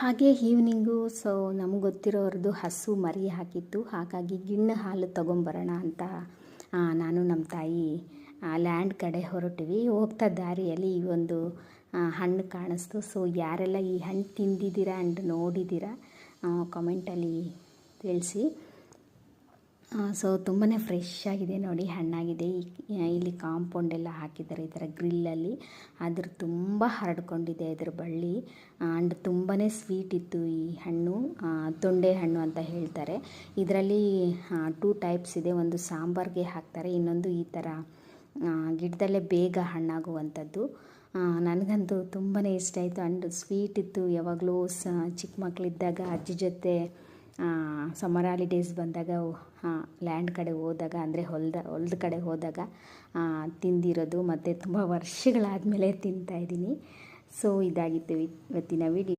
ಹಾಗೆ evening so ನಮ್ಗೆ ಗೊತ್ತಿರೋರ್ದು ಹಸು ಮರಿ ಹಾಕಿತ್ತು. ಹಾಗಾಗಿ ಗಿಣ್ಣು ಹಾಲು ತೊಗೊಂಬರೋಣ ಅಂತ ನಾನು ನಮ್ಮ ತಾಯಿ ಲ್ಯಾಂಡ್ ಕಡೆ ಹೊರಟಿವಿ. ಹೋಗ್ತಾ ದಾರಿಯಲ್ಲಿ ಈ ಒಂದು ಹಣ್ಣು ಕಾಣಿಸ್ತು. ಸೊ ಯಾರೆಲ್ಲ ಈ ಹಣ್ಣು ತಿಂದಿದ್ದೀರಾ ಆ್ಯಂಡ್ ನೋಡಿದ್ದೀರಾ ಕಾಮೆಂಟಲ್ಲಿ ತಿಳಿಸಿ. ಸೊ ತುಂಬಾ ಫ್ರೆಶ್ ಆಗಿದೆ ನೋಡಿ, ಹಣ್ಣಾಗಿದೆ. ಇಲ್ಲಿ ಕಾಂಪೌಂಡ್ ಎಲ್ಲ ಹಾಕಿದ್ದಾರೆ, ಈ ಥರ ಗ್ರಿಲ್ಲಲ್ಲಿ ಅದ್ರ ತುಂಬ ಹರಡ್ಕೊಂಡಿದೆ ಇದ್ರ ಬಳ್ಳಿ. ಆ್ಯಂಡ್ ತುಂಬಾ ಸ್ವೀಟ್ ಇತ್ತು ಈ ಹಣ್ಣು ತೊಂಡೆ ಹಣ್ಣು ಅಂತ ಹೇಳ್ತಾರೆ. ಇದರಲ್ಲಿ ಟೂ ಟೈಪ್ಸ್ ಇದೆ. ಒಂದು ಸಾಂಬಾರ್ಗೆ ಹಾಕ್ತಾರೆ, ಇನ್ನೊಂದು ಈ ಥರ ಗಿಡದಲ್ಲೇ ಬೇಗ ಹಣ್ಣಾಗುವಂಥದ್ದು. ನನಗಂತೂ ತುಂಬಾ ಇಷ್ಟ ಆಯಿತು. ಆ್ಯಂಡ್ ಸ್ವೀಟ್ ಇತ್ತು ಯಾವಾಗಲೂ ಸ ಚಿಕ್ಕ ಮಕ್ಕಳಿದ್ದಾಗ ಅಜ್ಜಿ ಜೊತೆ ಸಮ್ಮರ್ ಹಾಲಿಡೇಸ್ ಬಂದಾಗ ಲ್ಯಾಂಡ್ ಕಡೆ ಹೋದಾಗ ಅಂದರೆ ಹೊಲ್ದ, ಹೊಲದ ಕಡೆ ಹೋದಾಗ ತಿಂದಿರೋದು ಮತ್ತು ತುಂಬ ವರ್ಷಗಳಾದಮೇಲೆ ತಿಂತಾಯಿದ್ದೀನಿ ಸೊ ಇದಾಗಿತ್ತು ಇವತ್ತಿನ ವಿಡಿಯೋ